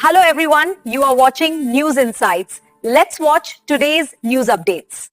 Hello everyone, you are watching News Insights. Let's watch today's news updates.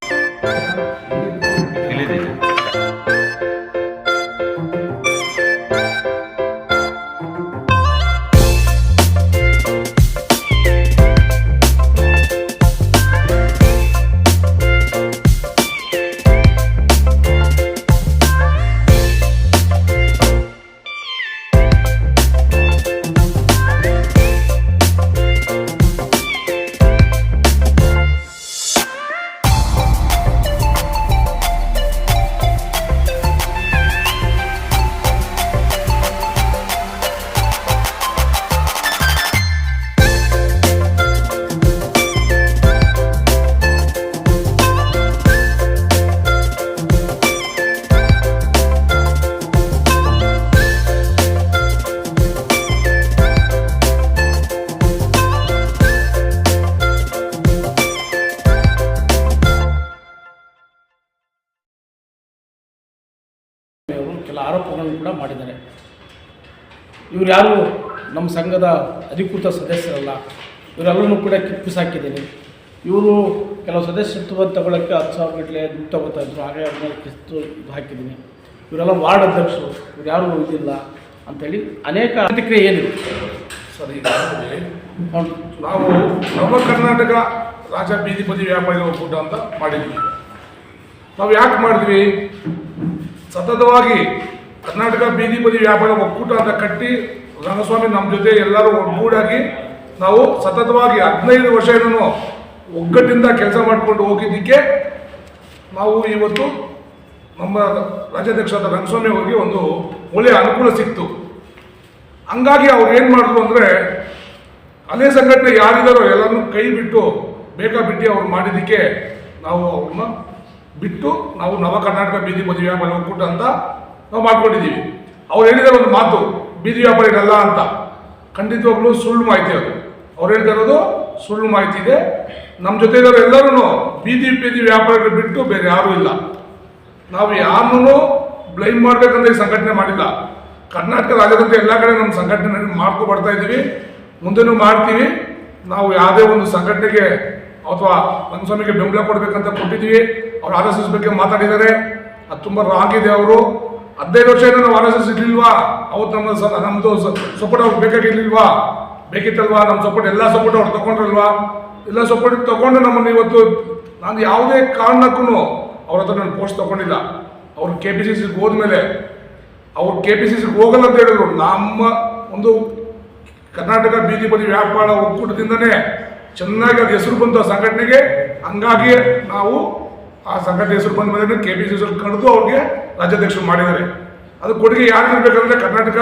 ಆರೋಪಗಳನ್ನು ಕೂಡ ಮಾಡಿದ್ದಾರೆ. ಇವರು ಯಾರು? ನಮ್ಮ ಸಂಘದ ಅಧಿಕೃತ ಸದಸ್ಯರಲ್ಲ. ಇವರೆಲ್ಲರೂ ಕೂಡ ಕಿಪ್ಪು ಸಾಕಿದ್ದೀನಿ. ಇವರು ಕೆಲವು ಸದಸ್ಯತ್ವ ತಗೊಳ್ಳೋಕ್ಕೆ ಹತ್ತು ಸಾವಿರ ಗಟ್ಟಲೆ ದುಡ್ಡು ತಗೋತಾ ಇದ್ರು. ಹಾಗೆ ಅವ್ರನ್ನ ಕಿಸ್ತು ಇದು ಹಾಕಿದ್ದೀನಿ. ಇವರೆಲ್ಲ ವಾರ್ಡ್ ಅಧ್ಯಕ್ಷರು. ಇವ್ರು ಯಾರು ಇದಿಲ್ಲ ಅಂಥೇಳಿ ಅನೇಕ ಪ್ರತಿಕ್ರಿಯೆ ಏನಿದೆ? ಸರ್ ಈಗಾಗಲೇ ನಾವು ನವ ಕರ್ನಾಟಕ ರಾಜ ಬೀದಿಪತಿ ಬದಿ ವ್ಯಾಪಾರಿಗಳ ಒಕ್ಕೂಟ ಅಂತ ಮಾಡಿದ್ವಿ. ನಾವು ಯಾಕೆ ಮಾಡಿದ್ವಿ? ಸತತವಾಗಿ ಕರ್ನಾಟಕ ಬೀದಿ ಬದಿ ವ್ಯಾಪಾರ ಒಕ್ಕೂಟ ಅಂತ ಕಟ್ಟಿ ರಂಗಸ್ವಾಮಿ ನಮ್ಮ ಜೊತೆ ಎಲ್ಲರೂ ಒಗ್ಗೂಡಾಗಿ ನಾವು ಸತತವಾಗಿ ಹದಿನೈದು ಏನೋ ಒಗ್ಗಟ್ಟಿಂದ ಕೆಲಸ ಮಾಡಿಕೊಂಡು ಹೋಗಿದ್ದಕ್ಕೆ ನಾವು ಇವತ್ತು ನಮ್ಮ ರಾಜ್ಯಾಧ್ಯಕ್ಷರಾದ ರಂಗಸ್ವಾಮಿ ಅವರಿಗೆ ಒಂದು ಒಳ್ಳೆಯ ಅನುಕೂಲ ಸಿಕ್ತು. ಹಂಗಾಗಿ ಅವ್ರು ಏನು ಮಾಡಿದ್ರು ಅಂದರೆ ಅದೇ ಸಂಘಟನೆ ಯಾರಿದಾರೋ ಎಲ್ಲರನ್ನೂ ಕೈ ಬಿಟ್ಟು ಬೇಕಾಬಿಟ್ಟಿ ಅವ್ರು ಮಾಡಿದ್ದಕ್ಕೆ ನಾವು ಅವ್ರನ್ನ ಬಿಟ್ಟು ನಾವು ನವ ಕರ್ನಾಟಕ ಬೀದಿ ವ್ಯಾಪಾರ ಒಕ್ಕೂಟ ಅಂತ ನಾವು ಮಾಡ್ಕೊಂಡಿದ್ದೀವಿ. ಅವ್ರು ಹೇಳಿದಾರೆ ಒಂದು ಮಾತು, ಬೀದಿ ವ್ಯಾಪಾರಿಗಳಲ್ಲ ಅಂತ. ಖಂಡಿತವಾಗ್ಲೂ ಸುಳ್ಳು ಮಾಹಿತಿ ಅದು. ಅವ್ರು ಹೇಳ್ತಾ ಇರೋದು ಸುಳ್ಳು ಮಾಹಿತಿ ಇದೆ. ನಮ್ಮ ಜೊತೆ ಇರೋರು ಎಲ್ಲರೂ ಬೀದಿ ಬೀದಿ ವ್ಯಾಪಾರಿಗಳು ಬಿಟ್ಟು ಬೇರೆ ಯಾರೂ ಇಲ್ಲ. ನಾವು ಯಾರನ್ನೂ ಬ್ಲೈಮ್ ಮಾಡಬೇಕಂತ ಈ ಸಂಘಟನೆ ಮಾಡಿಲ್ಲ. ಕರ್ನಾಟಕ ರಾಜ್ಯದಂತ ಎಲ್ಲ ಕಡೆ ನಮ್ಮ ಸಂಘಟನೆ ಮಾಡ್ಕೊ ಬರ್ತಾ ಇದ್ದೀವಿ. ಮುಂದೆನೂ ಮಾಡ್ತೀವಿ. ನಾವು ಯಾವುದೇ ಒಂದು ಸಂಘಟನೆಗೆ ಅಥವಾ ರಂಗಸ್ವಾಮಿಗೆ ಬೆಂಬಲ ಕೊಡಬೇಕಂತ ಕೊಟ್ಟಿದ್ದೀವಿ. ಅವ್ರು ಆರ್ ಎಸ್ ಎಸ್ ಬಗ್ಗೆ ಮಾತಾಡಿದ್ದಾರೆ. ಅದು ತುಂಬ ರಾಂಗ್ ಇದೆ ಅವರು. ಹದಿನೈದು ವರ್ಷ ಏನೋ ನಾವು ಆರ್ ಎಸ್ ಎಸ್ ಇರ್ಲಿಲ್ವಾ? ಅವತ್ತು ನಮ್ಮ ಸ- ನಮ್ಮದು ಸಪೋರ್ಟ್ ಅವ್ರಿಗೆ ಬೇಕಾಗಿರ್ಲಿಲ್ವಾ? ಬೇಕಿತ್ತಲ್ವಾ? ನಮ್ಮ ಸಪೋರ್ಟ್ ಎಲ್ಲ ಸಪೋರ್ಟ್ ಅವ್ರು ತಗೊಂಡ್ರಲ್ವಾ? ಎಲ್ಲ ಸಪೋರ್ಟ್ ತಗೊಂಡು ನಮ್ಮನ್ನು ಇವತ್ತು ನಾನು ಯಾವುದೇ ಕಾರಣಕ್ಕೂ ಅವ್ರ ಹತ್ರ ನಾನು ಪೋಸ್ಟ್ ತಗೊಂಡಿಲ್ಲ. ಅವ್ರು ಕೆ ಪಿ ಸಿ ಸಿಗೆ ಹೋದ್ಮೇಲೆ, ಅವ್ರು ಕೆ ಪಿ ಸಿ ಸಿಗೆ ಹೋಗಲ್ಲ ಅಂತ ಹೇಳಿದ್ರು. ನಮ್ಮ ಒಂದು ಕರ್ನಾಟಕ ಬೀದಿ ಬದಿ ವ್ಯಾಪಾರ ಒಕ್ಕೂಟದಿಂದನೇ ಚೆನ್ನಾಗಿ ಅದು ಹೆಸರು ಬಂತು ಆ ಸಂಘಟನೆಗೆ. ಹಂಗಾಗಿ ನಾವು ಆ ಸಂಘಟನೆ ಹೆಸರು ಬಂದ ಮೇಲೆ ಕೆ ಪಿ ಸಿ ಸಿ ಕರೆದು ಅವ್ರಿಗೆ ರಾಜ್ಯಾಧ್ಯಕ್ಷರು ಮಾಡಿದ್ದಾರೆ. ಅದು ಕೊಡುಗೆ ಯಾರು ಇರಬೇಕಂದ್ರೆ ಕರ್ನಾಟಕ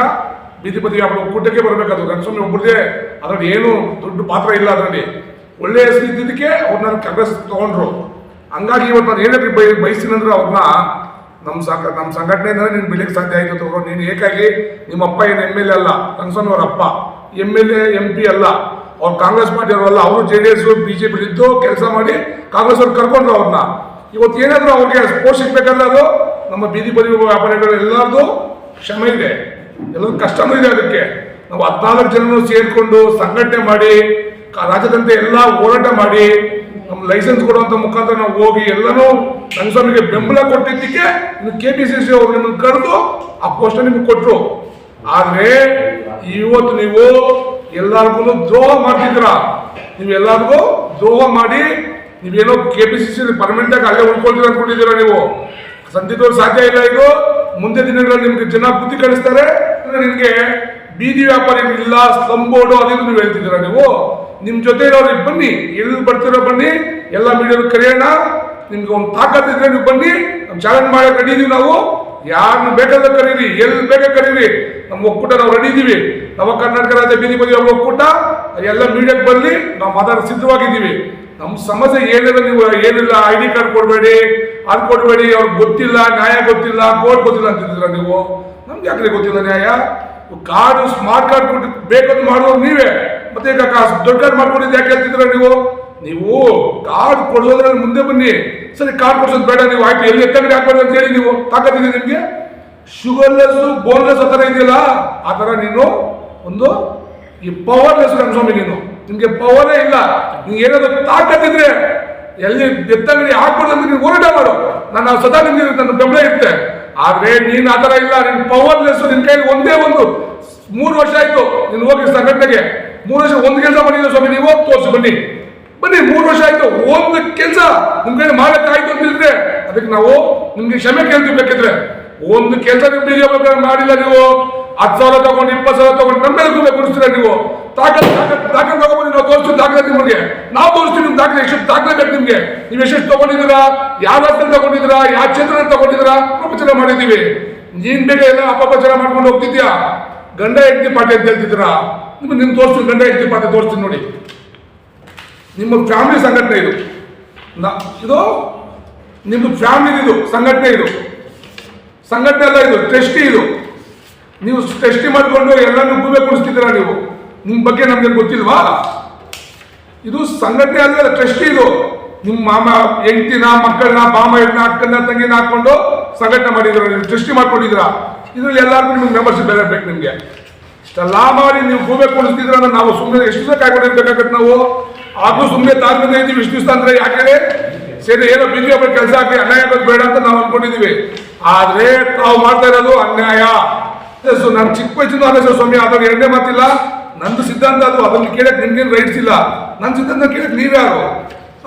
ಬೀದಿ ಬದಿ ವ್ಯಾಪಾರ ಒಕ್ಕೂಟಕ್ಕೆ ಬರಬೇಕದು ರಂಗಸ್ವಾಮಿ ಒಬ್ಬರದೇ, ಅದರಲ್ಲಿ ಏನು ದೊಡ್ಡ ಪಾತ್ರ ಇಲ್ಲ ಅದರಲ್ಲಿ. ಒಳ್ಳೆ ಹೆಸರು ಇದ್ದಿದ್ದಕ್ಕೆ ಅವ್ರನ್ನ ಕಾಂಗ್ರೆಸ್ ತೊಗೊಂಡ್ರು. ಹಂಗಾಗಿ ಇವತ್ತು ನಾನು ಏನಕ್ಕೆ ಬೈ ಬಯಸ್ತೀನಿ ಅಂದ್ರೆ ಅವ್ರನ್ನ ನಮ್ಮ ಸಂಘ, ನಮ್ಮ ಸಂಘಟನೆಯಿಂದ ನೀನು ಬೆಳಿಗ್ಗೆ ಸಾಧ್ಯ ಆಯಿತು ತಗೋ. ನೀನು ಏಕಾಗಿ ನಿಮ್ಮ ಅಪ್ಪ ಏನು ಎಂ ಎಲ್ ಎ ಅಲ್ಲ ರಂಗಸ್ವಾಮಿ ಅವರ ಅಪ್ಪ. M L A, M P ಅಲ್ಲ. ಅವ್ರು ಕಾಂಗ್ರೆಸ್ ಪಾರ್ಟಿ ಅವರು J D S, B J P ಇದ್ದು ಕೆಲಸ ಮಾಡಿ ಕಾಂಗ್ರೆಸ್ ಅವ್ರು ಕರ್ಕೊಂಡ್ರು ಅವ್ರನ್ನ. ಇವತ್ತು ಏನಾದರೂ ಅವ್ರಿಗೆ ಪೋಷಿಸ್ಬೇಕಲ್ಲ ಅದು ನಮ್ಮ ಬೀದಿ ಬದಿ ವ್ಯಾಪಾರಿಗಳು ಎಲ್ಲರದು ಶ್ರಮ ಇದೆ. ಎಲ್ಲರೂ ಕಷ್ಟನೂ ಇದೆ ಅದಕ್ಕೆ. ನಾವು ಹದಿನಾಲ್ಕು ಜನರು ಸೇರಿಕೊಂಡು ಸಂಘಟನೆ ಮಾಡಿ ರಾಜ್ಯದಂತೆ ಎಲ್ಲ ಹೋರಾಟ ಮಾಡಿ, ನಮ್ಮ ಲೈಸೆನ್ಸ್ ಕೊಡುವಂತ ಮುಖಾಂತರ ನಾವು ಹೋಗಿ ಎಲ್ಲನೂ ರಂಗಸ್ವಾಮಿಗೆ ಬೆಂಬಲ ಕೊಟ್ಟಿದ್ದಕ್ಕೆ ಕೆ ಪಿ ಸಿ ಸಿ ಅವರು ನಿಮ್ಮನ್ನು ಕರೆದು ಆ ಪೋಸ್ಟ್ ನಿಮ್ಗೆ ಕೊಟ್ಟರು ಆದರೆ ಇವತ್ತು ನೀವು ಎಲ್ಲರಿಗೂ ದ್ರೋಹ ಮಾಡ್ತಿದ್ರ ನೀವು ಎಲ್ಲರಿಗೂ ದ್ರೋಹ ಮಾಡಿ ನೀವೇನೋ K P C C permanent ಆಗಿ ಅಲ್ಲೇ ಉಳ್ಕೊಳ್ತೀರ ಅನ್ಕೊಂಡಿದ್ದೀರಾ ನೀವು? ಸಂಧಿದವ್ರು ಸಾಧ್ಯ ಇಲ್ಲ ಇದು. ಮುಂದೆ ದಿನಗಳಲ್ಲಿ ನಿಮಗೆ ಜನ ಬುದ್ಧಿ ಕಳಿಸ್ತಾರೆ ನಿಮ್ಗೆ ಬೀದಿ ವ್ಯಾಪಾರ ಇಲ್ಲ ಸ್ಲಮ್ ಬೋರ್ಡು ಅದೇನು ನೀವು ಹೇಳ್ತಿದ್ದೀರಾ ನೀವು? ನಿಮ್ ಜೊತೆ ಇರೋರಿಗೆ ಬನ್ನಿ, ಎಲ್ಲಿ ಬರ್ತಿರೋ ಬನ್ನಿ, ಎಲ್ಲ ಮೀಡಿಯಾ ಕರೆಯೋಣ. ನಿಮ್ಗೆ ಒಂದು ತಾಕತ್ತಿದ್ರೆ ನೀವು ಬನ್ನಿ, ನಮ್ ಚಾಲೆಂಜ್ ಮಾಡಕ್ ರೆಡಿ ನಾವು. ಯಾರನ್ನು ಬೇಕಾದ್ರೆ ಕರೀರಿ, ಎಲ್ಲಿ ಬೇಕಾ ಕರೀರಿ. ನಮ್ಮ ಒಕ್ಕೂಟ ನಾವು ರೆಡಿ ಇದೀವಿ. ನವ ಕರ್ನಾಟಕ ರಾಜ್ಯ ಬೀದಿ ಬದಿ ಒಕ್ಕೂಟ, ಎಲ್ಲ ಮೀಡಿಯಾಕ್ಕೆ ಬರಲಿ ನಾವು ಮಾತಾಡೋ ಸಿದ್ಧವಾಗಿದ್ದೀವಿ. ನಮ್ಮ ಸಮಸ್ಯೆ ಏನಿಲ್ಲ ನೀವು ಏನಿಲ್ಲ ಐ ಡಿ ಕಾರ್ಡ್ ಕೊಡಬೇಡಿ, ಅದು ಕೊಡಬೇಡಿ ಅವ್ರಿಗೆ ಗೊತ್ತಿಲ್ಲ, ನ್ಯಾಯ ಗೊತ್ತಿಲ್ಲ ಕೋರ್ಟ್ ಗೊತ್ತಿಲ್ಲ ಅಂತಿದ್ದೀರ ನೀವು? ನಮ್ಗೆ ಯಾಕೆ ಗೊತ್ತಿಲ್ಲ ನ್ಯಾಯ? ಕಾರ್ಡ್ ಸ್ಮಾರ್ಟ್ ಕಾರ್ಡ್ ಕೊಟ್ಟು ಬೇಕಂತ ಮಾಡೋರು ನೀವೇ. ಮತ್ತೆ ಈಗ ದೊಡ್ಡ ಕಾರ್ಡ್ ಮಾಡ್ಕೊಂಡಿದ್ದು ಯಾಕೆ ಹೇಳ್ತಿದ್ರ ನೀವು? ನೀವು ಕಾರ್ಡ್ ಕೊಡೋದ್ರಲ್ಲಿ ಮುಂದೆ ಬನ್ನಿ. ಸರಿ ಕಾರ್ಡ್ ಕೊಡ್ಸೋದು ಬೇಡ, ನೀವು ಆಯ್ತು, ಎಲ್ಲಿ ಎತ್ತಂಗಡಿ ಹಾಕ್ಬಾರ್ದು ಅಂತ ಹೇಳಿ ನೀವು. ತಾಕತ್ತಿದೆ ನಿಮಗೆ? ಶುಗರ್ಲೆಸ್ ಬೋನ್ಲೆಸ್ ಆ ಥರ ಇದೆಯಲ್ಲ? ಆ ಥರ ನೀನು ಒಂದು ಈ ಪವರ್ಲೆಸ್ ಸ್ವಾಮಿ ನೀನು. ನಿಮ್ಗೆ ಪವರೇ ಇಲ್ಲ. ನಿಮ್ಗೆ ಏನಾದರೂ ತಾಕತ್ತಿದ್ರೆ ಎಲ್ಲಿ ಬೆತ್ತಂಗಡಿ ಹಾಕ್ಬಾರ್ದು ಅಂತ ನೀನು ಹೋರಾಟ ಮಾಡು. ನಾನು ಸದಾ ನಿಮ್ಗೆ ನನ್ನ ಬೆಂಬಲ ಇರುತ್ತೆ ಆದ್ರೆ ನೀನು ಆ ಥರ ಇಲ್ಲ. ನಿನ್ನ ಪವರ್ಲೆಸ್ ನಿನ್ನ ಕೈಯಲ್ಲಿ ಒಂದೇ ಒಂದು ಮೂರು ವರ್ಷ ಆಯ್ತು. ನೀನು ಹೋಗಿ ಸಂಘಟನೆಗೆ. ಮೂರು ವರ್ಷ ಒಂದು ಕೆಲಸ ಮಾಡಿದ್ರೆ ಸ್ವಾಮಿ, ನೀವು ತೋರಿಸಿ ಬನ್ನಿ. ಬನ್ನಿ, ಮೂರು ವರ್ಷ ಆಯ್ತು. ಒಂದು ಕೆಲಸ ನಿಮ್ ಕೈಲಿ ಮಾಡಕ್ಕಾಯ್ತು ಅಂತಿದ್ರೆ ಅದಕ್ಕೆ ನಾವು ನಿಮ್ಗೆ ಕ್ಷಮೆ ಕೇಳ್ತೀವಿ ಬೇಕಿದ್ರೆ ಒಂದು ಕೆಲಸ ಬಿಜೆಪಿ ಮಾಡಿಲ್ಲ ನೀವು. ಹತ್ತು ಸಾವಿರ ತಗೊಂಡು, ಇಪ್ಪತ್ತು ಸಾವಿರ ತಗೊಂಡು ನಮ್ಮ ಮೇಲೆ ನೀವು? ದಾಖಲೆ ದಾಖಲೆ ತಗೊಂಡು ನಾವು ತೋರಿಸ್ತೀವಿ, ದಾಖಲೆ ನಿಮಗೆ. ನಾವು ತೋರಿಸ್ತೀವಿ ನಿಮ್ ದಾಖಲೆ, ಎಷ್ಟು ದಾಖಲೆ ಬೇಕು ನಿಮಗೆ. ನೀವು ಎಷ್ಟು ತಗೊಂಡಿದ್ದೀರಾ, ಯಾವ ಹತ್ರ ತಗೊಂಡಿದ್ದೀರಾ, ಯಾವ ಚಿತ್ರ ತಗೊಂಡಿದ್ದೀರಾ ಉಪಚಾರ ಮಾಡಿದ್ದೀವಿ. ನೀನ್ ಬೇಗ ಎಲ್ಲ ಅಪಪಚಾರ ಮಾಡ್ಕೊಂಡು ಹೋಗ್ತಿದ್ಯಾ? ಗಂಡ, ಹೆಂಡತಿ ಪಾಠ ಅಂತ ಹೇಳ್ತಿದ್ದೀರಾ? ನಿಮ್ಗೆ ನಿಮ್ ತೋರಿಸ್ತೀನಿ, ಗಂಡ, ಹೆಂಡತಿ ಪಾಠ ತೋರಿಸ್ತೀನಿ ನೋಡಿ. ನಿಮ್ಮ ಫ್ಯಾಮಿಲಿ ಸಂಘಟನೆ ಇದು. ಇದು? ನಿಮ್ಮ ಫ್ಯಾಮಿಲಿ ಇದು, ಸಂಘಟನೆ ಇದು. ಸಂಘಟನೆ ಅಲ್ಲ ಇದು, ಟ್ರಸ್ಟಿ ಇದು. ನೀವು ಟ್ರಸ್ಟಿ ಮಾಡಿಕೊಂಡು ಎಲ್ಲರನ್ನು ಭೂಮಿ ಕೊಡಿಸ್ತಿದ್ದೀರಾ ನೀವು? ನಿಮ್ಮ ಬಗ್ಗೆ ನಮಗೆ ಗೊತ್ತಿಲ್ವಾ? ಇದು ಸಂಘಟನೆ ಅಲ್ಲ ಟ್ರಸ್ಟಿ ಇದು. ನಿಮ್ಮ ಮಾಮ, ಹೆಂಡತಿನ, ಮಕ್ಕಳನ್ನ ಬಾಮಯ್ಯನ ಅಕ್ಕನ ತಂಗಿನ ಹಾಕೊಂಡು ಸಂಘಟನೆ ಮಾಡಿದ್ರ, ನೀವು ಟ್ರಸ್ಟಿ ಮಾಡ್ಕೊಂಡಿದ್ದೀರಾ? ಇದ್ರಲ್ಲಿ ಎಲ್ಲರಿಗೂ ನಿಮ್ಗೆ ಮೆಂಬರ್ಶಿಪ್ ಬೇರೆ ಬೇಕು ನಿಮ್ಗೆ. ಇಷ್ಟೆಲ್ಲ ಮಾಡಿ ನೀವು ಭೂಮಿ ಕೊಡಿಸ್ತಿದ್ರ ನಾವು ಸುಮ್ಮನೆ ಎಷ್ಟು ದಿವಸ ಕಾಯ್ಕೊಂಡಿರ್ಬೇಕಾಗತ್ತೆ ನಾವು? ಆದ್ರೂ ಸುಮ್ಮನೆ ತಾಳ್ಮೆಯಿಂದ ಇದ್ದೀವಿ, ಇಷ್ಟು ದಿವಸ ಅಂದ್ರೆ ಯಾಕೆ? ಸೇರಿ ಏನೋ ಬಿಜೆಪಿ ಕೆಲಸ ಹಾಕಿ ಅನ್ಯಾಯ ಬೇಡ ಅಂತ ನಾವು ಅನ್ಕೊಂಡಿದೀವಿ ಆದ್ರೆ ತಾವು ಮಾಡ್ತಾ ಇರೋದು ಅನ್ಯಾಯ. ನಾನು ಚಿಕ್ಕ ವಯಸ್ಸಿನ ಸ್ವಾಮಿ ಆದ್ರೆ ಎರಡನೇ ಮಾತಿಲ್ಲ. ನಂದು ಸಿದ್ಧಾಂತ ಅದು ಅದನ್ನು ಕೇಳಕ್ಕೆ ನಿಮ್ಗೇನು ರೈಟ್ಸ್ ಇಲ್ಲ. ನನ್ನ ಸಿದ್ಧಾಂತ ಕೇಳಕ್ ನೀವ್ಯಾರು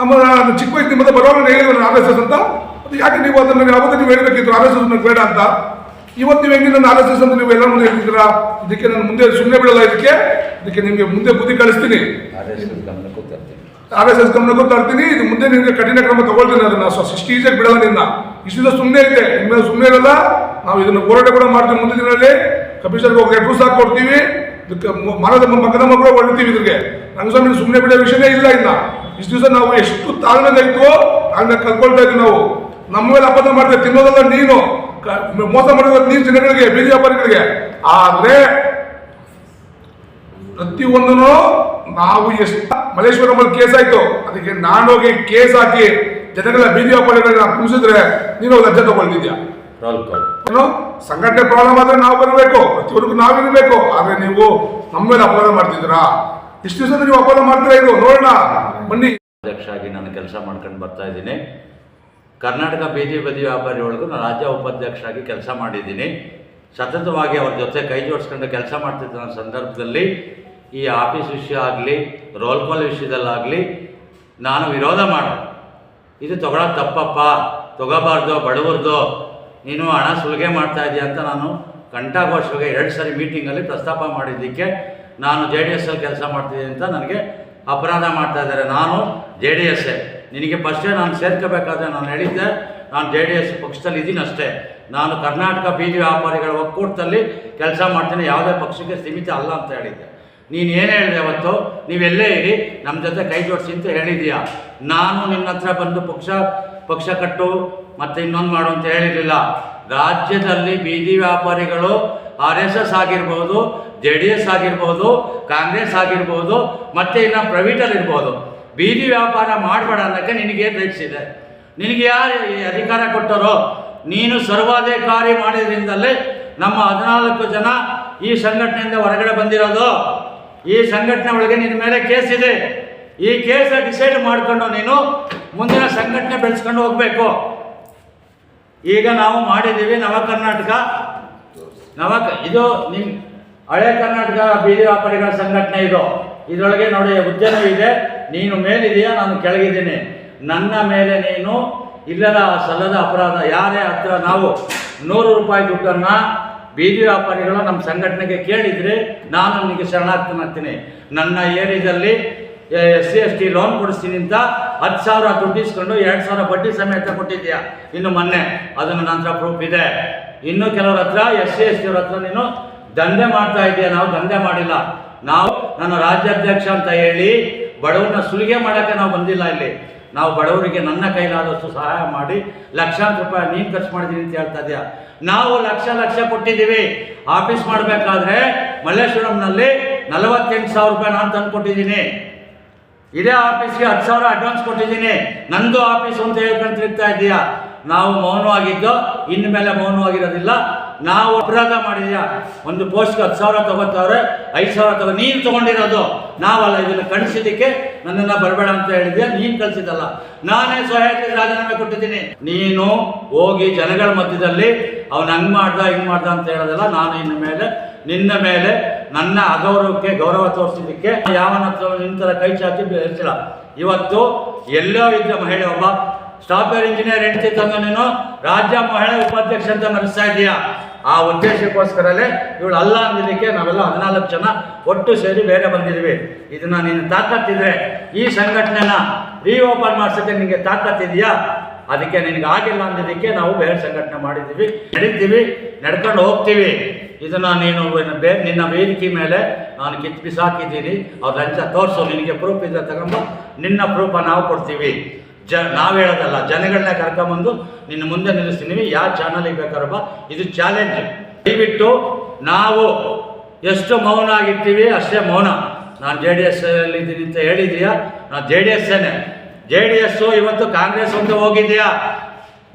ಆಮೇಲೆ ನಾನು ಚಿಕ್ಕ ವಯಸ್ಸು ನಿಮ್ಮ ಬರೋವಾಗ ಹೇಳಿದ್ರು ಆರ್ ಎಸ್ ಎಸ್ ಅಂತ? ಅದು ಯಾಕೆ ನೀವು ಅದನ್ನ ಯಾವತ್ತೂ ನೀವು ಹೇಳಬೇಕಿತ್ತು? ಆರ್ ಎಸ್ ಎಸ್ ಬೇಡ ಅಂತ. ಇವತ್ತು ನೀವು ಹೆಂಗೆ ನನ್ನ ಆರ್ ಎಸ್ ಎಸ್ ಅಂತ ನೀವು ಎಲ್ಲ ಮುಂದೆ ಹೇಳ್ತಿದ್ದೀರಾ ಇದಕ್ಕೆ ನಾನು ಮುಂದೆ ಸುಮ್ಮನೆ ಬಿಡಲ್ಲ ಇದಕ್ಕೆ. ಇದಕ್ಕೆ ನಿಮಗೆ ಮುಂದೆ ಬುದ್ಧಿ ಕಳಿಸ್ತೀನಿ. ಆರ್ ಎಸ್ ಎಸ್ ಗಮನಕ್ಕೂ ತರ್ತೀನಿ ಇದು ಮುಂದೆ ನಿಮಗೆ ಕಠಿಣ ಕ್ರಮ ತಗೊಳ್ತೀನಿ ಅದನ್ನ. ಸಿಕ್ಸ್ಟಿ ಈಸಿಯಾಗಿ ಬಿಡಲ್ಲ ನಿನ್ನ. ಇಷ್ಟು ಸುಮ್ಮನೆ ಇದೆ ಇನ್ಮೇಲೆ ಸುಮ್ಮನೆ ಇರಲ್ಲ. ನಾವು ಇದನ್ನು ಹೋರಾಟ ಕೂಡ ಮಾಡ್ತೀವಿ ಮುಂದಿನ ದಿನದಲ್ಲಿ ಕಮಿಷನ್ಗೆ ಹೋಗಿ ಲೆಟ್ರು ಸಾಕು ಕೊಡ್ತೀವಿ. ಮರದ ಮಗನ ಮಕ್ಕಳು ಹೊಡಿತೀವಿ ಇದ್ರಿಗೆ. ರಂಗಸ್ವಾಮಿ ಸುಮ್ಮನೆ ಬಿಡೋ ವಿಷಯನೇ ಇಲ್ಲ ಇನ್ನ. ಇಷ್ಟು ದಿವಸ ನಾವು ಎಷ್ಟು ತಾಳ್ಮೆ ಇದ್ವು ತಾಳ್ಮೆ ಕಲ್ಕೊಳ್ತಾ ಇದ್ವಿ ನಾವು. ನಮ್ಮ ಮೇಲೆ ಅಪದ ಮಾಡ್ತೇವೆ. ತಿನ್ನೋದಲ್ಲ ನೀನು. ಮೋಸ ಮಾಡಿದ ನೀನು ಜನಗಳಿಗೆ, ಬೀದಿ ವ್ಯಾಪಾರಿಗಳಿಗೆ. ಆದ್ರೆ ಪ್ರತಿಯೊಂದನ್ನು ನಾವು ಎಷ್ಟು ಮೇಲೆ ಕೇಸ್ ಆಯ್ತು, ಅದಕ್ಕೆ ನಾನು ಹೋಗಿ ಕೇಸ್ ಹಾಕಿ, ಜನಗಳ ಬೀದಿ ವ್ಯಾಪಾರಿಗಳನ್ನ ಕೂಸಿದ್ರೆ ನೀನು ಲಜ್ಜೆ ತಗೊಳ್ತಿದ್ಯಾ? ಏನು ಸಂಘಟನೆ ಪ್ರಾಬ್ಲಮ್ ಆದ್ರೆ ನಾವು ಬರಬೇಕು ಪ್ರತಿಯೊಬ್ಬರಿಗೂ ನಾವಿರಬೇಕು ಆದ್ರೆ ನೀವು ನಮ್ಮ ಮೇಲೆ ಅಪರಾಧ ಮಾಡ್ತಿದ್ದೀರಾ? ಇಷ್ಟು ದಿವಸ ನೀವು ಅಪರಾಧ ಮಾಡ್ತೀರಾ ಇದು? ನೋಡೋಣ. ಬನ್ನಿ. ಅಧ್ಯಕ್ಷ ಆಗಿ ನಾನು ಕೆಲಸ ಮಾಡ್ಕೊಂಡು ಬರ್ತಾ ಇದ್ದೀನಿ. ಕರ್ನಾಟಕ ಬೀದಿ ಬದಿ ವ್ಯಾಪಾರಿ ಒಳಗೂ ನಾನು ರಾಜ್ಯ ಉಪಾಧ್ಯಕ್ಷರಾಗಿ ಕೆಲಸ ಮಾಡಿದ್ದೀನಿ. ಸತತವಾಗಿ ಅವ್ರ ಜೊತೆ ಕೈ ಜೋಡಿಸ್ಕೊಂಡು ಕೆಲಸ ಮಾಡ್ತಿದ್ದ ಸಂದರ್ಭದಲ್ಲಿ ಈ ಆಫೀಸ್ ವಿಷಯ ಆಗಲಿ ರೋಲ್ ಕಾಲ್ ವಿಷಯದಲ್ಲಾಗಲಿ ನಾನು ವಿರೋಧ ಮಾಡ ಇದು ತಗೊಳ್ಳೋದು ತಪ್ಪಪ್ಪ ತಗೋಬಾರ್ದು ಬಡವ್ರದ್ದು ನೀನು ಹಣ ಸುಲಿಗೆ ಮಾಡ್ತಾ ಇದೀಯ ಅಂತ ನಾನು ಕಂಠಘೋಷವಾಗಿ ಎರಡು ಸಾರಿ ಮೀಟಿಂಗಲ್ಲಿ ಪ್ರಸ್ತಾಪ ಮಾಡಿದ್ದಕ್ಕೆ ನಾನು ಜೆ ಡಿ ಎಸ್ಸಲ್ಲಿ ಕೆಲಸ ಮಾಡ್ತಿದ್ದೀನಿ ಅಂತ ನನಗೆ ಅಪರಾಧ ಮಾಡ್ತಾ ಇದ್ದಾರೆ. ನಾನು ಜೆ ಡಿ ಎಸ್ಸೇ ನಿನಗೆ ಫಸ್ಟೇ ನಾನು ಸೇರ್ಕೋಬೇಕಾದ್ರೆ ನಾನು ಹೇಳಿದ್ದೆ, ನಾನು ಜೆ ಡಿ ಎಸ್ ಪಕ್ಷದಲ್ಲಿ ಇದ್ದೀನಿ ಅಷ್ಟೇ. ನಾನು ಕರ್ನಾಟಕ ಬೀದಿ ವ್ಯಾಪಾರಿಗಳ ಒಕ್ಕೂಟದಲ್ಲಿ ಕೆಲಸ ಮಾಡ್ತೀನಿ, ಯಾವುದೇ ಪಕ್ಷಕ್ಕೆ ಸೀಮಿತ ಅಲ್ಲ ಅಂತ ಹೇಳಿದ್ದೆ. ನೀನು ಏನು ಹೇಳಿದೆ ಅವತ್ತು? ನೀವೆಲ್ಲೇ ಇರಿ ನಮ್ಮ ಜೊತೆ ಕೈ ಜೋಡಿಸಿ ಅಂತ ಹೇಳಿದೀಯಾ? ನಾನು ನಿನ್ನ ಹತ್ರ ಬಂದು ಪಕ್ಷ ಪಕ್ಷ ಕಟ್ಟು ಮತ್ತು ಇನ್ನೊಂದು ಮಾಡು ಅಂತ ಹೇಳಿರಲಿಲ್ಲ. ರಾಜ್ಯದಲ್ಲಿ ಬೀದಿ ವ್ಯಾಪಾರಿಗಳು ಆರ್ ಎಸ್ ಎಸ್ ಆಗಿರ್ಬೋದು, ಜೆ ಡಿ ಎಸ್ ಆಗಿರ್ಬೋದು, ಕಾಂಗ್ರೆಸ್ ಆಗಿರ್ಬೋದು, ಮತ್ತು ಇನ್ನು ಪ್ರೈವೇಟಲ್ಲಿ ಇರ್ಬೋದು. ಬೀದಿ ವ್ಯಾಪಾರ ಮಾಡಬೇಡ ಅನ್ನೋಕ್ಕೆ ನಿನಗೇನು ರೈಟ್ಸ್ ನಿನಗೆ ಯಾರು ಅಧಿಕಾರ ಕೊಟ್ಟರೋ? ನೀನು ಸರ್ವಾಧಿಕಾರಿ ಮಾಡಿದ್ರಿಂದಲೇ ನಮ್ಮ ಹದಿನಾಲ್ಕು ಜನ ಈ ಸಂಘಟನೆಯಿಂದ ಹೊರಗಡೆ ಬಂದಿರೋದು. ಈ ಸಂಘಟನೆ ಒಳಗೆ ನಿನ್ನ ಮೇಲೆ ಕೇಸ್ ಇದೆ. ಈ ಕೇಸ ಡಿಸೈಡ್ ಮಾಡಿಕೊಂಡು ನೀನು ಮುಂದಿನ ಸಂಘಟನೆ ಬೆಳೆಸ್ಕೊಂಡು ಹೋಗಬೇಕು. ಈಗ ನಾವು ಮಾಡಿದ್ದೀವಿ ನವ ಕರ್ನಾಟಕ ನವ ಇದು ನಿಮ್ಮ ಹಳೆ ಕರ್ನಾಟಕ ಬೀದಿ ವ್ಯಾಪಾರಿಗಳ ಸಂಘಟನೆ ಇದು. ಇದರೊಳಗೆ ನೋಡಿ, ಉದ್ಯಮ ಇದೆ. ನೀನು ಮೇಲಿದೆಯಾ, ನಾನು ಕೆಳಗಿದ್ದೀನಿ. ನನ್ನ ಮೇಲೆ ನೀನು ಇಲ್ಲದ ಸಲ್ಲದ ಅಪರಾಧ. ಯಾರೇ ಹತ್ರ ನಾವು ನೂರು ರೂಪಾಯಿ ದುಡ್ಡನ್ನು ಬೀದಿ ವ್ಯಾಪಾರಿಗಳು ನಮ್ಮ ಸಂಘಟನೆಗೆ ಕೇಳಿದರೆ ನಾನು ನಿಮಗೆ ಶರಣಾರ್ಥನಾಗ್ತೀನಿ ನನ್ನ ಏರಿಯಾದಲ್ಲಿ S C S T loan ಕೊಡಿಸ್ತೀನಿ ಅಂತ ಹತ್ತು ಸಾವಿರ ದುಡ್ಡು ಇಸ್ಕೊಂಡು ಎರಡು ಸಾವಿರ ಬಡ್ಡಿ ಸಮೇತ ಕೊಟ್ಟಿದ್ದೀಯಾ? ಇನ್ನು ಮೊನ್ನೆ. ಅದನ್ನು ನನ್ನ ಹತ್ರ ಪ್ರೂಫ್ ಇದೆ. ಇನ್ನು ಕೆಲವ್ರ ಹತ್ರ ಎಸ್ ಸಿ ಎಸ್ ಟಿಯವ್ರ ಹತ್ರ ನೀನು ದಂಧೆ ಮಾಡ್ತಾ ಇದೆಯಾ? ನಾವು ದಂಧೆ ಮಾಡಿಲ್ಲ. ನಾವು ನನ್ನ ರಾಜ್ಯಾಧ್ಯಕ್ಷ ಅಂತ ಹೇಳಿ ಬಡವ್ರನ್ನ ಸುಲಿಗೆ ಮಾಡೋಕ್ಕೆ ನಾವು ಬಂದಿಲ್ಲ ಇಲ್ಲಿ. ನಾವು ಬಡವರಿಗೆ ನನ್ನ ಕೈಲಾದಷ್ಟು ಸಹಾಯ ಮಾಡಿ ಲಕ್ಷಾಂತರ ರೂಪಾಯಿ ನೀನು ಖರ್ಚು ಮಾಡಿದ್ದೀನಿ ಅಂತ ಹೇಳ್ತಾ ಇದೆಯಾ? ನಾವು ಲಕ್ಷ ಲಕ್ಷ ಕೊಟ್ಟಿದ್ದೀವಿ. ಆಫೀಸ್ ಮಾಡಬೇಕಾದ್ರೆ ಮಲ್ಲೇಶ್ವರಂನಲ್ಲಿ ನಲವತ್ತೆಂಟು ಸಾವಿರ ರೂಪಾಯಿ ನಾನು ತಂದು ಕೊಟ್ಟಿದ್ದೀನಿ ಇದೇ ಆಫೀಸ್ಗೆ ಹತ್ತು ಸಾವಿರ ಅಡ್ವಾನ್ಸ್ ಕೊಟ್ಟಿದ್ದೀನಿ. ನಂದು ಆಫೀಸ್ ಅಂತ ಹೇಳ್ಕೊಂಡು ತಿರುಗ್ತಾ ಇದೀಯಾ ನಾವು ಮೌನವಾಗಿದ್ದು ಇನ್ನು ಮೇಲೆ ಮೌನವಾಗಿರೋದಿಲ್ಲ. ನಾವು ಅಪರಾಧ ಮಾಡಿದ್ಯಾ ಒಂದು ಪೋಸ್ಟ್ಗೆ ಹತ್ತು ಸಾವಿರ ತಗೋತಾವ್ರೆ, ಐದು ಸಾವಿರ ತಗೋ. ನೀನು ತಗೊಂಡಿರೋದು. ನಾವಲ್ಲ ಇದನ್ನು ಕಳಿಸಿದ್ದಕ್ಕೆ ನನ್ನನ್ನು ಬರಬೇಡ ಅಂತ ಹೇಳಿದ್ಯಾ? ನೀನು ಕಳಿಸಿದಲ್ಲ ನಾನೇ ಸಹಾಯಕ್ಕೆ ರಾಜೀನಾಮೆ ಕೊಟ್ಟಿದ್ದೀನಿ. ನೀನು ಹೋಗಿ ಜನಗಳ ಮಧ್ಯದಲ್ಲಿ, ಅವನು ಹಂಗೆ ಮಾಡ್ದ, ಹಿಂಗೆ ಮಾಡ್ದ ಅಂತ ಹೇಳೋದಲ್ಲ, ನಾನು ಇನ್ನು ಮೇಲೆ ನಿನ್ನ ಮೇಲೆ ನನ್ನ ಅಗೌರವಕ್ಕೆ ಗೌರವ ತೋರಿಸಿದ್ದಕ್ಕೆ ಯಾವನ ನಿಂತರ ಕೈ ಚಾಚಿ ಬೆಳೆಸಿಲ್ಲ ಇವತ್ತು ಎಲ್ಲೋ ಇದ್ದ ಮಹಿಳೆ ಒಬ್ಬ ಸಾಫ್ಟ್ವೇರ್ ಇಂಜಿನಿಯರ್ ಹೆಂಡತಿ ತಂದು ನೀನು ರಾಜ್ಯ ಮಹಿಳಾ ಉಪಾಧ್ಯಕ್ಷ ಅಂತ ನಡೆಸ್ತಾ ಇದೀಯಾ ಆ ಉದ್ದೇಶಕ್ಕೋಸ್ಕರಲ್ಲೇ ಇವಳು ಅಲ್ಲ ಅಂದಿದ್ದಕ್ಕೆ ನಾವೆಲ್ಲ ಹದಿನಾಲ್ಕು ಜನ ಒಟ್ಟು ಸೇರಿ ಬೇರೆ ಬಂದಿದ್ದೀವಿ ಇದನ್ನ ನೀನು ತಾಕತ್ತಿದ್ರೆ ಈ ಸಂಘಟನೆನ ರೀಓಪನ್ ಮಾಡಿಸೋಕ್ಕೆ ನಿನಗೆ ತಾಕತ್ತಿದೆಯಾ? ಅದಕ್ಕೆ ನಿನಗೆ ಆಗಿಲ್ಲ ಅಂದಿದ್ದಕ್ಕೆ ನಾವು ಬೇರೆ ಸಂಘಟನೆ ಮಾಡಿದ್ದೀವಿ. ನಡೀತೀವಿ, ನಡ್ಕೊಂಡು ಹೋಗ್ತೀವಿ. ಇದನ್ನು ನೀನು ಬೇ ನಿನ್ನ ವೇದಿಕೆ ಮೇಲೆ ನಾನು ಕಿತ್ತು ಬಿಸಾಕಿದ್ದೀನಿ. ಅವ್ರ ಲಂಚ ತೋರಿಸು. ನಿನಗೆ ಪ್ರೂಫ್ ಇದ್ರೆ ತಗೊಂಬ ನಿನ್ನ ಪ್ರೂಫ ನಾವು ಕೊಡ್ತೀವಿ. ಜ ನಾವು ಹೇಳೋದಲ್ಲ ಜನಗಳನ್ನ ಕರ್ಕೊಂಬಂದು ನಿನ್ನ ಮುಂದೆ ನಿಲ್ಲಿಸ್ತೀನಿ. ಯಾವ ಚಾನಲಿಗೆ ಬೇಕಾರಪ್ಪ ಬಾ. ಇದು ಚಾಲೆಂಜ್ ದಯವಿಟ್ಟು ನಾವು ಎಷ್ಟು ಮೌನ ಆಗಿರ್ತೀವಿ ಅಷ್ಟೇ ಮೌನ. ನಾನು ಜೆ ಡಿ ಎಸ್ ಅಲ್ಲಿ ಇದ್ದೀನಿ ಅಂತ ಹೇಳಿದೀಯಾ? ನಾನು ಜೆ ಡಿ ಎಸ್ಸೇನೆ ಜೆ ಡಿ ಎಸ್ಸು ಇವತ್ತು ಕಾಂಗ್ರೆಸ್ ಅಂತ ಹೋಗಿದೆಯಾ?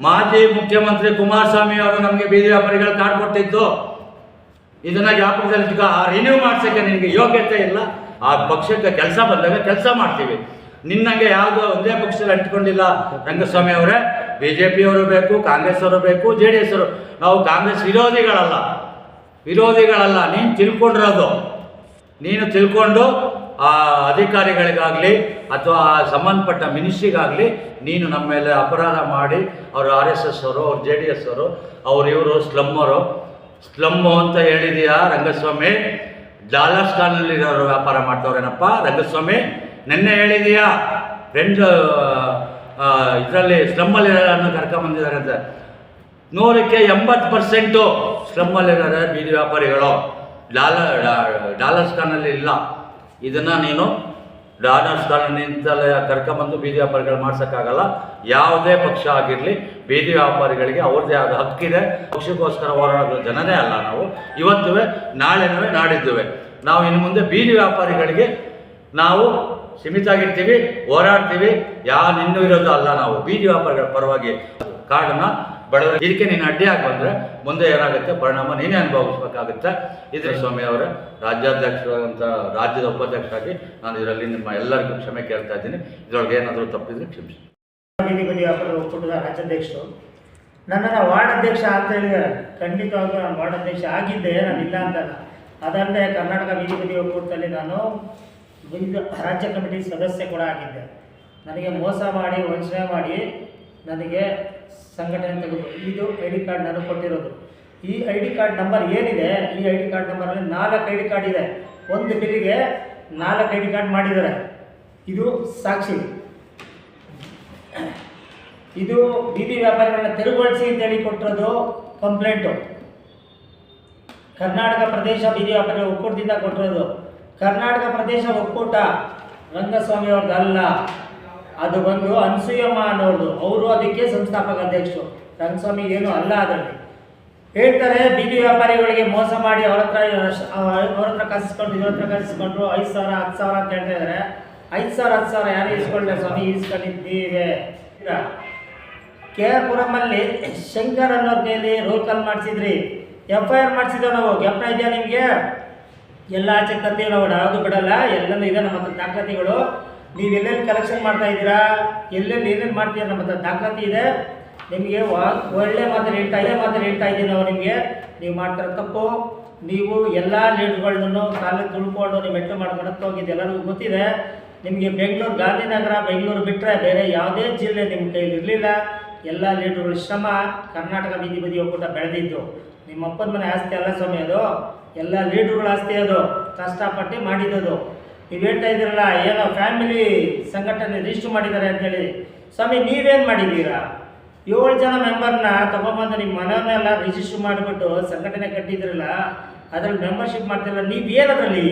ಮಾಜಿ ಮುಖ್ಯಮಂತ್ರಿ ಕುಮಾರಸ್ವಾಮಿ ಅವರು ನಮಗೆ ಬೀದಿ ವ್ಯಾಪಾರಿಗಳು ಕಾರ್ಡ್ ಕೊಟ್ಟಿದ್ದು. ಇದನ್ನ ಜ್ಞಾಪಕದಲ್ಲಿ ರಿನ್ಯೂ ಮಾಡ್ಸೋಕ್ಕೆ ನಿನಗೆ ಯೋಗ್ಯತೆ ಇಲ್ಲ. ಆ ಪಕ್ಷಕ್ಕೆ ಕೆಲಸ ಬಂದಾಗ ಕೆಲಸ ಮಾಡ್ತೀವಿ. ನಿನ್ನಂಗೆ ಯಾವುದೋ ಒಂದೇ ಪಕ್ಷದಲ್ಲಿ ಅಂಟ್ಕೊಂಡಿಲ್ಲ ರಂಗಸ್ವಾಮಿ ಅವರೇ. ಬಿ ಜೆ ಪಿಯವರು ಬೇಕು, ಕಾಂಗ್ರೆಸ್ ಅವರು ಬೇಕು, ಜೆ ಡಿ ಎಸ್ ಅವರು. ನಾವು ಕಾಂಗ್ರೆಸ್ ವಿರೋಧಿಗಳಲ್ಲ. ವಿರೋಧಿಗಳಲ್ಲ. ನೀನು ತಿಳ್ಕೊಂಡಿರೋದು. ನೀನು ತಿಳ್ಕೊಂಡು ಆ ಅಧಿಕಾರಿಗಳಿಗಾಗಲಿ ಅಥವಾ ಆ ಸಂಬಂಧಪಟ್ಟ ಮಿನಿಸ್ಟ್ರಿಗಾಗಲಿ ನೀನು ನಮ್ಮ ಮೇಲೆ ಅಪರಾಧ ಮಾಡಿ, ಅವರು ಆರ್ ಎಸ್ ಎಸ್ ಅವರು, ಅವ್ರು ಜೆ ಡಿ ಎಸ್ ಅವರು, ಅವ್ರು ಇವರು ಸ್ಲಮ್ಮರು ಸ್ಲಮ್ಮು ಅಂತ ಹೇಳಿದೀಯಾ ರಂಗಸ್ವಾಮಿ? ಡಾಲರ್ ಸ್ಟಾನಲ್ಲಿ ಇರೋರು ವ್ಯಾಪಾರ ಮಾಡ್ತವ್ರೇನಪ್ಪ ರಂಗಸ್ವಾಮಿ, ನಿನ್ನೆ ಹೇಳಿದೀಯಾ? ಫ್ರೆಂಡ್ ಇದರಲ್ಲಿ ಸ್ಲಮ್ಮಲ್ಲಿ ಕರ್ಕೊಂಬಂದಿದ್ದಾರೆ ಅಂತ. ನೂರಕ್ಕೆ ಎಂಬತ್ತು ಪರ್ಸೆಂಟು ಸ್ಲಮ್ಮಲ್ಲಿರೋ ಬೀದಿ ವ್ಯಾಪಾರಿಗಳು. ಡಾಲರ್ ಡಾಲರ್ ಸ್ಟಾನಲ್ಲಿ ಇಲ್ಲ. ಇದನ್ನು ನೀನು ಡಾಲರ್ಸ್ ಖಾನಿಂದಲೇ ಕರ್ಕೊಂಬಂದು ಬೀದಿ ವ್ಯಾಪಾರಿಗಳು ಮಾಡ್ಸೋಕ್ಕಾಗಲ್ಲ. ಯಾವುದೇ ಪಕ್ಷ ಆಗಿರಲಿ, ಬೀದಿ ವ್ಯಾಪಾರಿಗಳಿಗೆ ಅವ್ರದ್ದೇ ಆದ ಹಕ್ಕಿದೆ. ಪಕ್ಷಕ್ಕೋಸ್ಕರ ಹೋರಾಡೋ ಜನನೇ ಅಲ್ಲ ನಾವು. ಇವತ್ತುವೆ ನಾಳೆನೂ ನಾಡಿದ್ದುವೆ. ನಾವು ಇನ್ನು ಮುಂದೆ ಬೀದಿ ವ್ಯಾಪಾರಿಗಳಿಗೆ ನಾವು ಸೀಮಿತ ಆಗಿರ್ತೀವಿ ಹೋರಾಡ್ತೀವಿ. ಯಾವ ನಿನ್ನ ಇರೋದು ಅಲ್ಲ ನಾವು. ಬೀದಿ ವ್ಯಾಪಾರಿಗಳ ಪರವಾಗಿ ಕಾಡನ್ನ ಬಡವರ ಇದಕ್ಕೆ ನೀನು ಅಡ್ಡಿಯಾಗಿ ಬಂದರೆ ಮುಂದೆ ಏನಾಗುತ್ತೆ? ಪರಿಣಾಮ ನೀನೇ ಅನುಭವಿಸ್ಬೇಕಾಗುತ್ತೆ. ಇದ್ರ ಸ್ವಾಮಿ ಅವರ ರಾಜ್ಯಾಧ್ಯಕ್ಷರಾದಂಥ ರಾಜ್ಯದ ಉಪಾಧ್ಯಕ್ಷರಾಗಿ ನಾನು ಇದರಲ್ಲಿ ನಿಮ್ಮ ಎಲ್ಲರಿಗೂ ಕ್ಷಮೆ ಕೇಳ್ತಾ ಇದ್ದೀನಿ. ಇದರೊಳಗೆ ಏನಾದರೂ ತಪ್ಪಿದ್ರೆ ಕ್ಷಮಿಸಿ. ಬೀದಿ ಬದಿ ವ್ಯಾಪಾರ ಒಕ್ಕೂಟದ ರಾಜ್ಯಾಧ್ಯಕ್ಷರು ನನ್ನನ್ನು ವಾರ್ಡ್ ಅಧ್ಯಕ್ಷ ಅಂತ ಹೇಳಿದ್ದಾರೆ. ಖಂಡಿತವಾಗ ನಾನು ವಾರ್ಡ್ ಅಧ್ಯಕ್ಷ ಆಗಿದ್ದೆ ನಾನು ಇಲ್ಲ ಅಂತಲ್ಲ. ಅದಲ್ಲದೆ ಕರ್ನಾಟಕ ಬೀದಿ ಬದಿ ಒಕ್ಕೂಟದಲ್ಲಿ ನಾನು ರಾಜ್ಯ ಕಮಿಟಿ ಸದಸ್ಯ ಕೂಡ ಆಗಿದ್ದೆ. ನನಗೆ ಮೋಸ ಮಾಡಿ ವಂಚನೆ ಮಾಡಿ ನನಗೆ ಸಂಘಟನೆ ತೆಗೆದು ಇದು ಐ ಡಿ ಕಾರ್ಡ್ ನಾನು ಕೊಟ್ಟಿರೋದು. ಈ ಐ ಡಿ ಕಾರ್ಡ್ ನಂಬರ್ ಏನಿದೆ, ಈ ಐ ಡಿ ಕಾರ್ಡ್ ನಂಬರಲ್ಲಿ ನಾಲ್ಕು ಐ ಡಿ ಕಾರ್ಡ್ ಇದೆ. ಒಂದು ಬಿಲ್ಲಿಗೆ ನಾಲ್ಕು ಐ ಡಿ ಕಾರ್ಡ್ ಮಾಡಿದ್ದಾರೆ. ಇದು ಸಾಕ್ಷಿ. ಇದು ಬೀದಿ ವ್ಯಾಪಾರಿಗಳನ್ನ ತೆರವುಗೊಳಿಸಿ ಅಂತೇಳಿ ಕೊಟ್ಟಿರೋದು ಕಂಪ್ಲೇಂಟು. ಕರ್ನಾಟಕ ಪ್ರದೇಶ ಬೀದಿ ವ್ಯಾಪಾರಿಗಳ ಒಕ್ಕೂಟದಿಂದ ಕೊಟ್ಟಿರೋದು. ಕರ್ನಾಟಕ ಪ್ರದೇಶ ಒಕ್ಕೂಟ, ರಂಗಸ್ವಾಮಿ ಅವ್ರದ್ದು ಅಲ್ಲ ಅದು ಬಂದು ಅನ್ಸೂಯಮ್ಮ ಅನ್ನೋರ್ದು ಅವರು ಅದಕ್ಕೆ ಸಂಸ್ಥಾಪಕ ಅಧ್ಯಕ್ಷರು. ರಂಗಸ್ವಾಮಿ ಏನು ಅಲ್ಲ ಅದರಲ್ಲಿ. ಹೇಳ್ತಾರೆ, ಬೀದಿ ವ್ಯಾಪಾರಿಗಳಿಗೆ ಮೋಸ ಮಾಡಿ ಅವ್ರ ಹತ್ರ ಅವ್ರ ಹತ್ರ ಕಸಿಸ್ಕೊಂಡು ಇವ್ರ ಹತ್ರ ಕಸಿಸ್ಕೊಂಡ್ರು ಐದು ಸಾವಿರ ಹತ್ತು ಸಾವಿರ ಅಂತ ಹೇಳ್ತಾ ಇದ್ದಾರೆ ಐದು ಸಾವಿರ ಹತ್ತು ಸಾವಿರ ಯಾರು ಇಸ್ಕೊಂಡ್ರೆ ಸ್ವಾಮಿ? ಇಸ್ಕೊಂಡಿದ್ದೀವಿ ಕೆ ಆರ್ ಪುರಮಲ್ಲಿ ಶಂಕರ್ ಅನ್ನೋರ ಕೈಯಲ್ಲಿ ರೋಲ್ ಕಾಲ್ ಮಾಡಿಸಿದ್ರಿ. ಎಫ್ ಐ ಆರ್ ಮಾಡಿಸಿದ್ದೇವೆ ನಾವು? ಜ್ಞಾಪನ ಇದೆಯಾ ನಿಮಗೆ? ಎಲ್ಲ ಆಚೆ ತರ್ತೀವಿ ನಾವು ಯಾವುದು ಬಿಡಲ್ಲ. ಎಲ್ಲ ಇದೆ ನಮ್ಮ ಹತ್ರ. ದಾಖಲಾತಿಗಳು. ನೀವು ಎಲ್ಲೆಲ್ಲಿ ಕಲೆಕ್ಷನ್ ಮಾಡ್ತಾ ಇದ್ದೀರಾ? ಎಲ್ಲೆಲ್ಲಿ ಏನೇನು ಮಾಡ್ತೀರಾ ನಮ್ಮ ಹತ್ರ ದಾಖಲಾತಿ ಇದೆ. ನಿಮಗೆ ಒಳ್ಳೆ ಮಾತನ್ನು ಹೇಳ್ತಾ ಇದೆ ಮಾತನ್ನು ಹೇಳ್ತಾ ಇದ್ದೀವಿ ನಾವು ನಿಮಗೆ. ನೀವು ಮಾಡ್ತಿರೋ ತಪ್ಪು. ನೀವು ಎಲ್ಲ ಲೀಡ್ಗಳನ್ನು ಕಾಲಲ್ಲಿ ತುಳ್ಕೊಂಡು ನೀವು ಮೆಟ್ಟು ಮಾಡ್ಕೊಂಡು ಹೋಗಿದ್ದು ಎಲ್ಲರಿಗೂ ಗೊತ್ತಿದೆ. ನಿಮಗೆ ಬೆಂಗಳೂರು ಗಾಂಧಿನಗರ, ಬೆಂಗಳೂರು ಬಿಟ್ಟರೆ ಬೇರೆ ಯಾವುದೇ ಜಿಲ್ಲೆ ನಿಮ್ಮ ಕೈಲಿ ಇರಲಿಲ್ಲ. ಎಲ್ಲ ಲೀಡರ್ಗಳ ಶ್ರಮ, ಕರ್ನಾಟಕ ಬೀದಿ ಬದಿ ಒಕ್ಕೂಟ ಬೆಳೆದಿದ್ದು. ನಿಮ್ಮ ಅಪ್ಪನ ಮನೆ ಆಸ್ತಿ ಅಲ್ಲ ಸ್ವಾಮಿ ಅದು. ಎಲ್ಲ ಲೀಡರ್ಗಳ ಆಸ್ತಿ ಅದು. ಕಷ್ಟಪಟ್ಟು ಮಾಡಿದ್ದದು. ನೀವು ಹೇಳ್ತಾ ಇದ್ದೀರಲ್ಲ, ಏನೋ ಫ್ಯಾಮಿಲಿ ಸಂಘಟನೆ ರಿಜಿಸ್ಟರ್ ಮಾಡಿದ್ದಾರೆ ಅಂತೇಳಿ. ಸ್ವಾಮಿ, ನೀವೇನು ಮಾಡಿದ್ದೀರಾ? ಏಳು ಜನ ಮೆಂಬರ್ನ ತಗೊಂಬಂದು ನಿಮ್ಮ ಮನೆಯನ್ನೆಲ್ಲ ರಿಜಿಸ್ಟರ್ ಮಾಡಿಬಿಟ್ಟು ಸಂಘಟನೆ ಕಟ್ಟಿದ್ರಲ್ಲ, ಅದರಲ್ಲಿ ಮೆಂಬರ್ಶಿಪ್ ಮಾಡ್ತಿರಲ್ಲ, ನೀವು ಅದರಲ್ಲಿ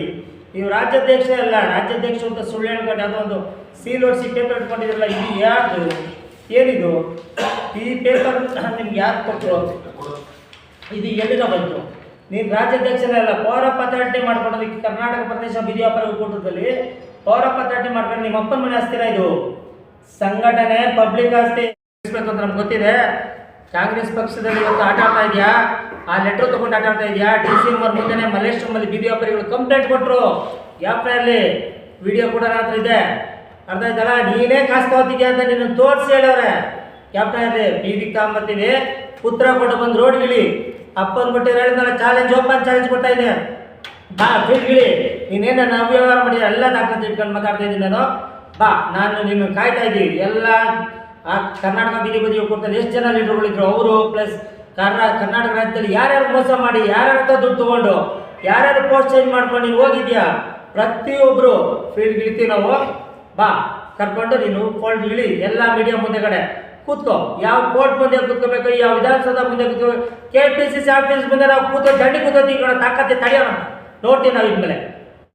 ನೀವು ರಾಜ್ಯಾಧ್ಯಕ್ಷ ಅಲ್ಲ ರಾಜ್ಯಾಧ್ಯಕ್ಷ ಅಂತ ಸುಳ್ಳು ಹೇಳ್ಕೊಂಡು ಅದೊಂದು ಸೀಲ್ ಓಡಿಸಿ ಪೇಪರ್ ಇಟ್ಕೊಂಡಿದ್ರಲ್ಲ, ಇದು ಯಾರು ಏನಿದು? ಈ ಪೇಪರ್ ನಿಮ್ಗೆ ಯಾರು ಕೊಟ್ಟರು ಇದು ಎಲ್ಲಿಂದ ಬಂತು? ನೀನು ರಾಜ್ಯಾಧ್ಯಕ್ಷರಲ್ಲ, ಪೌರ ಪತಾಟೆ ಮಾಡ್ಕೊಳೋದಕ್ಕೆ ಕರ್ನಾಟಕ ಪ್ರದೇಶ ಬೀದಿ ವ್ಯಾಪಾರ ಒಕ್ಕೂಟದಲ್ಲಿ ಪೌರ ಪತಾಟೆ ಮಾಡ್ಕೊಂಡು ನಿಮ್ಮ ಅಪ್ಪನ ಮನೆ ಆಸ್ತಿರ ಇದು. ಸಂಘಟನೆ, ಪಬ್ಲಿಕ್ ಆಸ್ತಿ. ಅಂತ ನಮ್ಗೆ ಗೊತ್ತಿದೆ, ಕಾಂಗ್ರೆಸ್ ಪಕ್ಷದಲ್ಲಿ ಇವತ್ತು ಆಟ ಆಡ್ತಾ ಇದೆಯಾ? ಆ ಲೆಟರ್ ತಗೊಂಡು ಆಟ ಆಡ್ತಾ ಇದೆಯಾ? ಡಿ ಸಿ ಅವ್ರ ಮುಂದೆನೆ ಮಲ್ಲೇಶ್ವರಮಲ್ಲಿ ಬೀದಿ ಕಂಪ್ಲೇಂಟ್ ಕೊಟ್ಟರು ಯಾಪ್ನಲ್ಲಿ ವಿಡಿಯೋ ಕೂಡ ರಾತ್ರಿ ಇದೆ. ಅರ್ಥ ಆಯ್ತಲ್ಲ? ನೀನೇ ಕಾಸು ತಗೋತಿದ್ಯಾ ಅಂತ ನಿನ್ನ ತೋರಿಸಿ ಹೇಳವ್ರೆ. ಯಾಪ್ನಲ್ಲಿ ಬೀದಿಗೆ ತಗೊಂಬರ್ತೀವಿ ಪುತ್ರ ಕೊಟ್ಟು ಬಂದು ರೋಡ್ಗಿಳಿ ಅಪ್ಪನ ಬಿಟ್ಟು ಹೇಳಿದ್ನಲ್ಲ ಚಾಲೆಂಜ್ ಓಪನ್ ಚಾಲೆಂಜ್ ಕೊಡ್ತಾ ಇದೆ ಬಾ ಫೀಲ್ಡ್ಗಿಳಿ ನೀನೇನ ನಾವು ವ್ಯವಹಾರ ಮಾಡಿ ಎಲ್ಲ ದಾಖಲೆ ಇಟ್ಕೊಂಡು ಮಾತಾಡ್ತಾ ಇದ್ದೀನಿ ನಾನು. ಬಾ, ನಾನು ನಿನ್ನ ಕಾಯ್ತಾ ಇದ್ದೀನಿ. ಎಲ್ಲ, ಆ ಕರ್ನಾಟಕ ಬೀದಿ ಬದಿ ಕೊಡ್ತಾರೆ ಎಷ್ಟು ಜನ ಲೀಡರ್ಗಳಿದ್ರು ಅವರು ಪ್ಲಸ್ ಕರ್ನಾ, ಕರ್ನಾಟಕ ರಾಜ್ಯದಲ್ಲಿ ಯಾರ್ಯಾರು ಮೋಸ ಮಾಡಿ ಯಾರ್ಯಾರ ದುಡ್ಡು ತಗೊಂಡು, ಯಾರ್ಯಾರು ಪೋಸ್ಟ್ ಚೇಂಜ್ ಮಾಡ್ಕೊಂಡು ನೀನು ಹೋಗಿದ್ಯಾ? ಪ್ರತಿಯೊಬ್ಬರು ಫೀಲ್ಡ್ ಇಳಿತೀವಿ ನಾವು. ಬಾ, ಕರ್ಕೊಂಡು ನೀನು ಫೋಲ್ಡ್ ಇಳಿ. ಎಲ್ಲ ಮೀಡಿಯಾ ಮುಂದೆಗಡೆ ಕೂತ್ಕೋ. ಯಾವ ಕೋರ್ಟ್ ಮುಂದೆ ಕೂತ್ಕೋಬೇಕು, ಯಾವ ವಿಧಾನಸೌಧ ಮುಂದೆ ಕೂತ್ಕೋಬೇಕು? K P C C office ಮುಂದೆ ನಾವು ಕೂತು ದಂಡಿ ಕಡೆ ತಾಕತ್ತೆ ತಡೆಯೋಣ. ನೋಡ್ತೀವಿ ನಾವು ಇನ್ಮೇಲೆ